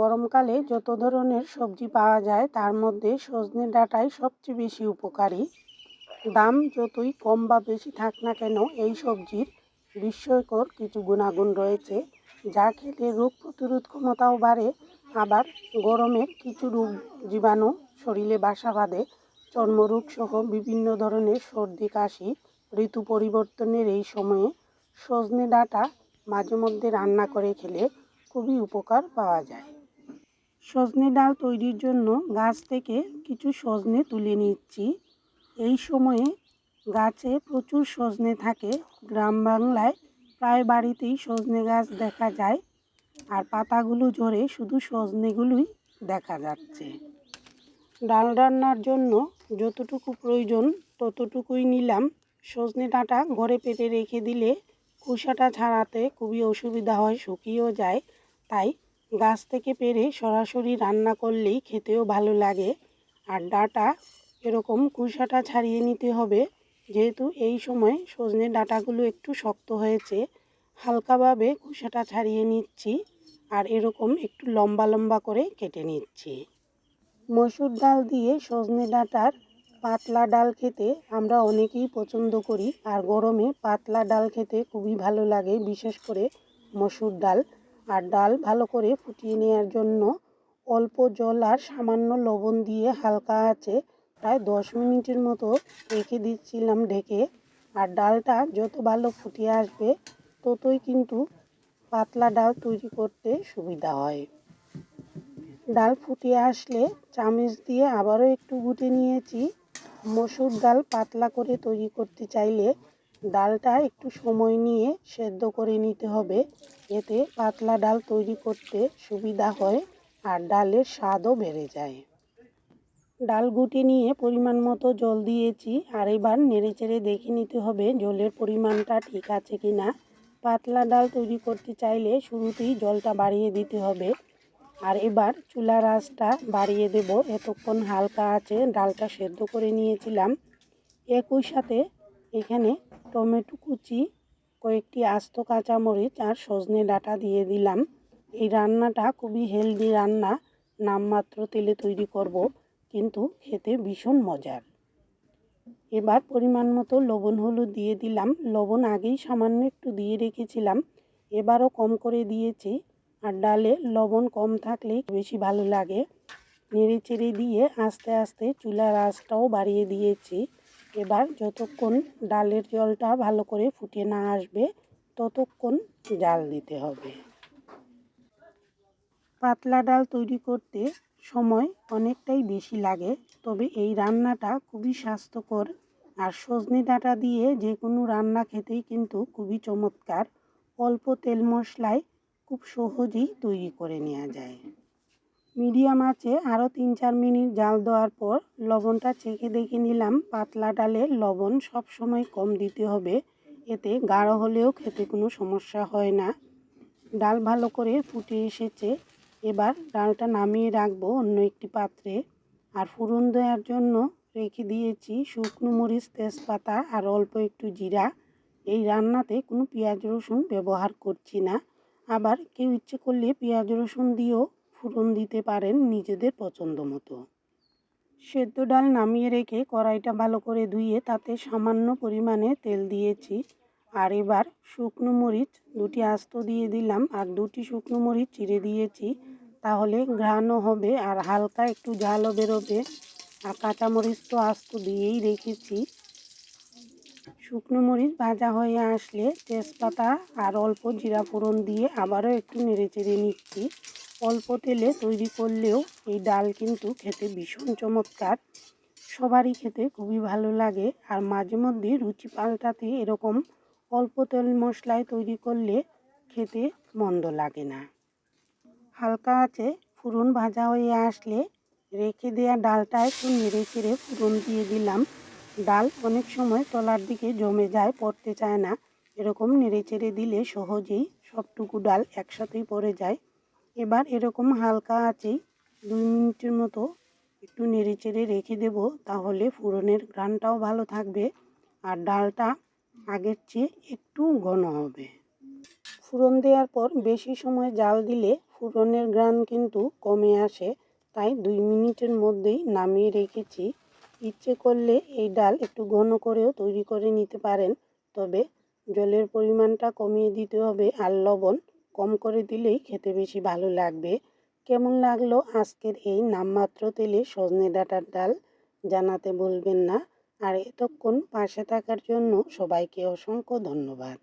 গরমকালে যত ধরনের সবজি পাওয়া যায়, তার মধ্যে সজনে ডাঁটাই সবচেয়ে বেশি উপকারী। দাম যতই কম বা বেশি থাক না কেন, এই সবজির বিস্ময়কর কিছু গুণাগুণ রয়েছে, যা খেলে রোগ প্রতিরোধ ক্ষমতাও বাড়ে, আবার গরমের কিছু রোগ জীবাণু শরীরে বাসা বাঁধে। চর্মরোগ সহ বিভিন্ন ধরনের সর্দি, কাশি, ঋতু পরিবর্তনের এই সময়ে সজনে ডাঁটা মাঝে মধ্যে রান্না করে খেলে খুবই উপকার পাওয়া যায়। সজনে ডাল তৈরির জন্য গাছ থেকে কিছু সজনে তুলে নিচ্ছি। এই সময়ে গাছে প্রচুর সজনে থাকে। গ্রাম বাংলায় প্রায় বাড়িতেই সজনে গাছ দেখা যায় আর পাতাগুলো ঝরে শুধু সজনেগুলোই দেখা যাচ্ছে। ডাল রান্নার জন্য যতটুকু প্রয়োজন ততটুকুই নিলাম। সজনে ডাঁটা ঘরে পেতে রেখে দিলে খোসাটা ছাড়াতে খুবই অসুবিধা হয়, শুকিয়েও যায়। তাই গাছ থেকে পেরে সরাসরি রান্না করলেই খেতেও ভালো লাগে। আর ডাঁটা এরকম খোসাটা ছাড়িয়ে নিতে হবে। যেহেতু এই সময় সজনে ডাঁটাগুলো একটু শক্ত হয়েছে, হালকাভাবে খোসাটা ছাড়িয়ে নিচ্ছি আর এরকম একটু লম্বা লম্বা করে কেটে নিচ্ছি। মসুর ডাল দিয়ে সজনে ডাঁটার পাতলা ডাল খেতে আমরা অনেকেই পছন্দ করি। আর গরমে পাতলা ডাল খেতে খুবই ভালো লাগে, বিশেষ করে মসুর ডাল। আর ডাল ভালো করে ফুটিয়ে নেওয়ার জন্য অল্প জল আর সামান্য লবণ দিয়ে হালকা আছে প্রায় দশ মিনিটের মতো রেখে দিচ্ছিলাম ঢেকে। আর ডালটা যত ভালো ফুটিয়ে আসবে, ততই কিন্তু পাতলা ডাল তৈরি করতে সুবিধা হয়। ডাল ফুটিয়ে আসলে চামচ দিয়ে আবারও একটু গুটে নিয়েছি। মসুর ডাল পাতলা করে তৈরি করতে চাইলে ডালটা একটু সময় নিয়ে সেদ্ধ করে নিতে হবে। এতে পাতলা ডাল তৈরি করতে সুবিধা হয় আর ডালের স্বাদও বেড়ে যায়। ডাল গুটি নিয়ে পরিমাণ মতো জল দিয়েছি আর এবার নেড়েচেড়ে দেখে নিতে হবে জলের পরিমাণটা ঠিক আছে কি না পাতলা ডাল তৈরি করতে চাইলে শুরুতেই জলটা বাড়িয়ে দিতে হবে। আর এবার চুলার আঁচটা বাড়িয়ে দেব। এতক্ষণ হালকা আছে, ডালটা সেদ্ধ করে নিয়েছিলাম। একই সাথে এখানে টমেটো কুচি, কয়েকটি আস্ত কাঁচামরিচ আর সজনে ডাঁটা দিয়ে দিলাম। এই রান্নাটা খুবই হেলদি রান্না, নামমাত্র তেলে তৈরি করব, কিন্তু খেতে ভীষণ মজার। এবার পরিমাণ মতো লবণ হলুদ দিয়ে দিলাম। লবণ আগেই সামান্য একটু দিয়ে রেখেছিলাম, এবারও কম করে দিয়েছি। আর ডালে লবণ কম থাকলে বেশি ভালো লাগে। নেড়ে চেড়ে দিয়ে আস্তে আস্তে চুলার আঁচটাও বাড়িয়ে দিয়েছি। এবার যতক্ষণ ডালের জলটা ভালো করে ফুটে না আসবে, ততক্ষণ জাল দিতে হবে। পাতলা ডাল তৈরি করতে সময় অনেকটাই বেশি লাগে, তবে এই রান্নাটা খুবই স্বাস্থ্যকর। আর সজনে ডাঁটা দিয়ে যে কোনো রান্না খেতেই কিন্তু খুবই চমৎকার। অল্প তেল মশলায় খুব সহজেই তৈরি করে নেওয়া যায়। মিডিয়াম আছে আরও তিন চার মিনিট জাল দেওয়ার পর লবণটা চেখে দেখে নিলাম, পাতলা ডালে লবণ সব সময় কম দিতে হবে, এতে গাঢ় হলেও খেতে কোনো সমস্যা হয় না। ডাল ভালো করে ফুটে এসেছে, এবার ডালটা নামিয়ে রাখব অন্য একটি পাত্রে। আর ফুরন দেওয়ার জন্য রেখে দিয়েছি শুকনো মরিচ, তেজপাতা আর অল্প একটু জিরা। এই রান্নাতে কোনো পেঁয়াজ রসুন ব্যবহার করছি না। আবার কেউ ইচ্ছে করলে পেঁয়াজ রসুন দিয়েও ফোড়ন দিতে পারেন নিজেদের পছন্দ মতো। সেদ্ধ ডাল নামিয়ে রেখে কড়াইটা ভালো করে ধুয়ে তাতে সামান্য পরিমাণে তেল দিয়েছি। আর এবার শুকনো মরিচ, দুটি আস্ত দিয়ে দিলাম আর দুটি শুকনো মরিচ চিড়ে দিয়েছি। তাহলে ঘ্রাণও হবে আর হালকা একটু ঝালও বেরোবে। আর কাঁচামরিচ তো আস্ত দিয়েই রেখেছি। শুকনো মরিচ ভাজা হয়ে আসলে তেজপাতা আর অল্প জিরা ফোড়ন দিয়ে আবারও একটু নেড়ে চেড়ে নিচ্ছি। অল্প তেলে তৈরি করলেও এই ডাল কিন্তু খেতে ভীষণ চমৎকার। সবারই খেতে খুবই ভালো লাগে আর মাঝে মধ্যে রুচি পাল্টাতে এরকম অল্প তেল মশলায় তৈরি করলে খেতে মন্দ লাগে না। হালকা আছে, ফুরন ভাজা হয়ে আসলে রেখে দেওয়া ডালটা একটু নেড়ে চেড়ে ফুরন দিয়ে দিলাম। ডাল অনেক সময় তলার দিকে জমে যায়, পড়তে চায় না। এরকম নেড়ে চেড়ে দিলে সহজেই সবটুকু ডাল একসাথেই পড়ে যায়। এবার এরকম হালকা আছেই দুই মিনিটের মতো একটু নেড়ে চেড়ে রেখে দেব, তাহলে ফুরনের ঘ্রাণটাও ভালো থাকবে আর ডালটা আগের চেয়ে একটু ঘন হবে। ফুরন দেওয়ার পর বেশি সময় জাল দিলে ফুরনের গ্রান কিন্তু কমে আসে, তাই দুই মিনিটের মধ্যেই নামিয়ে রেখেছি। ইচ্ছে করলে এই ডাল একটু ঘন করেও তৈরি করে নিতে পারেন, তবে জলের পরিমাণটা কমিয়ে দিতে হবে আর লবণ কম করে দিলেই খেতে বেশি ভালো লাগবে। কেমন লাগল আজকের এই নামমাত্র তেলে সজনে ডাটার ডাল জানাতে বলবেন না। আর এতক্ষণ পাশে থাকার জন্য সবাইকে অসংখ্য ধন্যবাদ।